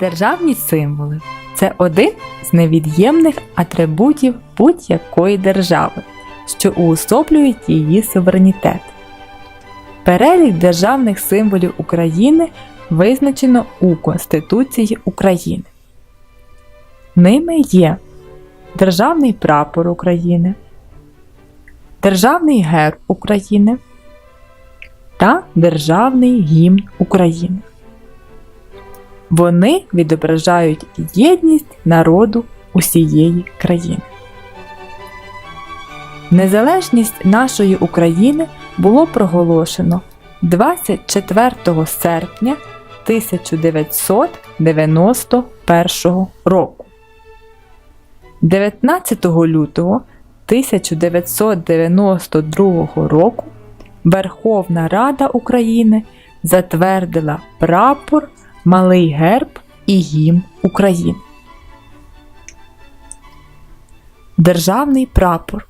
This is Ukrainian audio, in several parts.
Державні символи це один з невід'ємних атрибутів будь-якої держави, що уособлюють її суверенітет. Перелік державних символів України визначено у Конституції України. Ними є Державний прапор України, Державний герб України та Державний гімн України. Вони відображають єдність народу усієї країни. Незалежність нашої України було проголошено 24 серпня 1991 року. 19 лютого 1992 року Верховна Рада України затвердила прапор, малий герб і гімн України. Державний прапор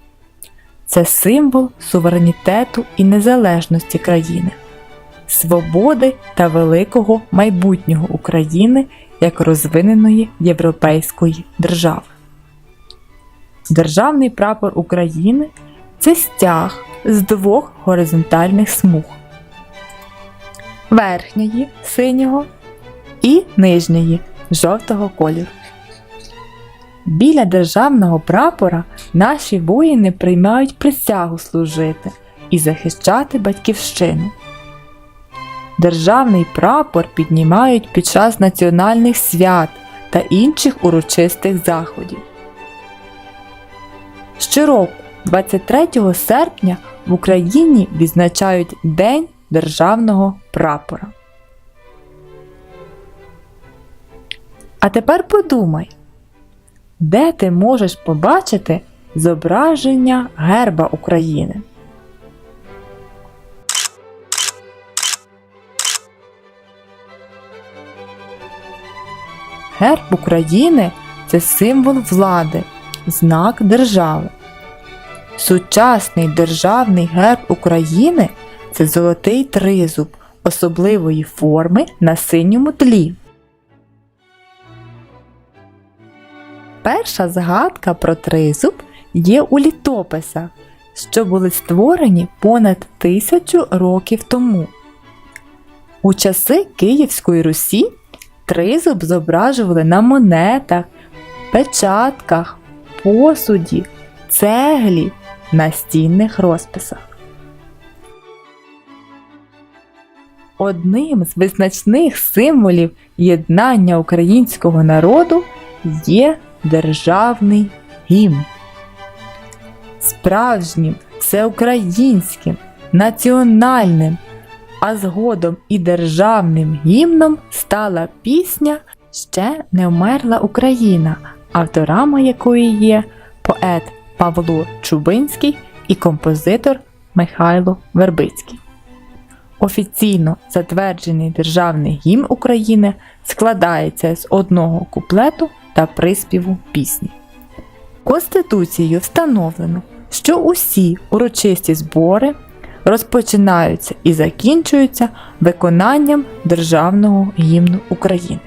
це символ суверенітету і незалежності країни, свободи та великого майбутнього України як розвиненої європейської держави. Державний прапор України це стяг з двох горизонтальних смуг верхньої синього і нижньої жовтого кольору. Біля державного прапора наші воїни приймають присягу служити і захищати батьківщину. Державний прапор піднімають під час національних свят та інших урочистих заходів. Щороку, 23 серпня, в Україні відзначають День державного прапора. А тепер подумай, де ти можеш побачити зображення герба України? Герб України це символ влади, знак держави. Сучасний державний герб України це золотий тризуб особливої форми на синьому тлі. Перша згадка про тризуб є у літописах, що були створені понад тисячу років тому. У часи Київської Русі тризуб зображували на монетах, печатках, посуді, цеглі, настінних розписах. Одним з визначних символів єднання українського народу є державний гімн. Справжнім, всеукраїнським, національним, а згодом і державним гімном стала пісня Ще не вмерла Україна, авторами якої є поет Павло Чубинський і композитор Михайло Вербицький. Офіційно затверджений державний гімн України складається з одного куплету та приспіву пісні. Конституцією встановлено, що усі урочисті збори розпочинаються і закінчуються виконанням державного гімну України.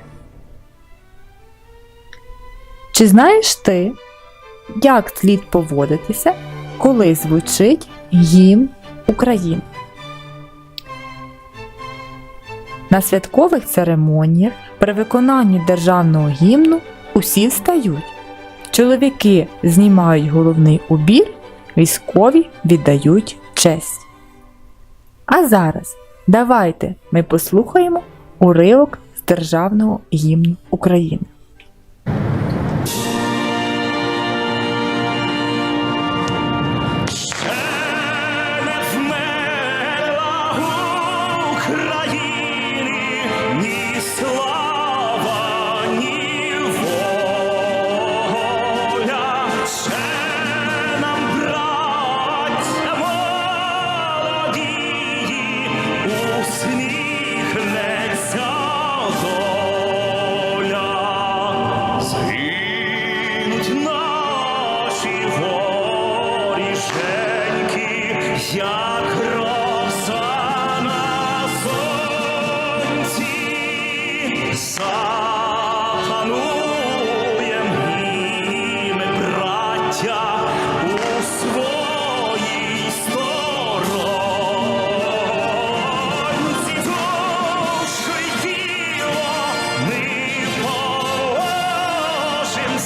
Чи знаєш ти, як слід поводитися, коли звучить гімн України? На святкових церемоніях при виконанні державного гімну усі встають. Чоловіки знімають головний убір, військові віддають честь. А зараз давайте ми послухаємо уривок з державного гімну України.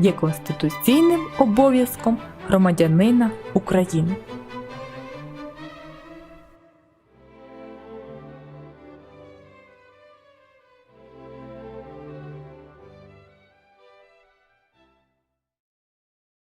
є конституційним обов'язком громадянина України.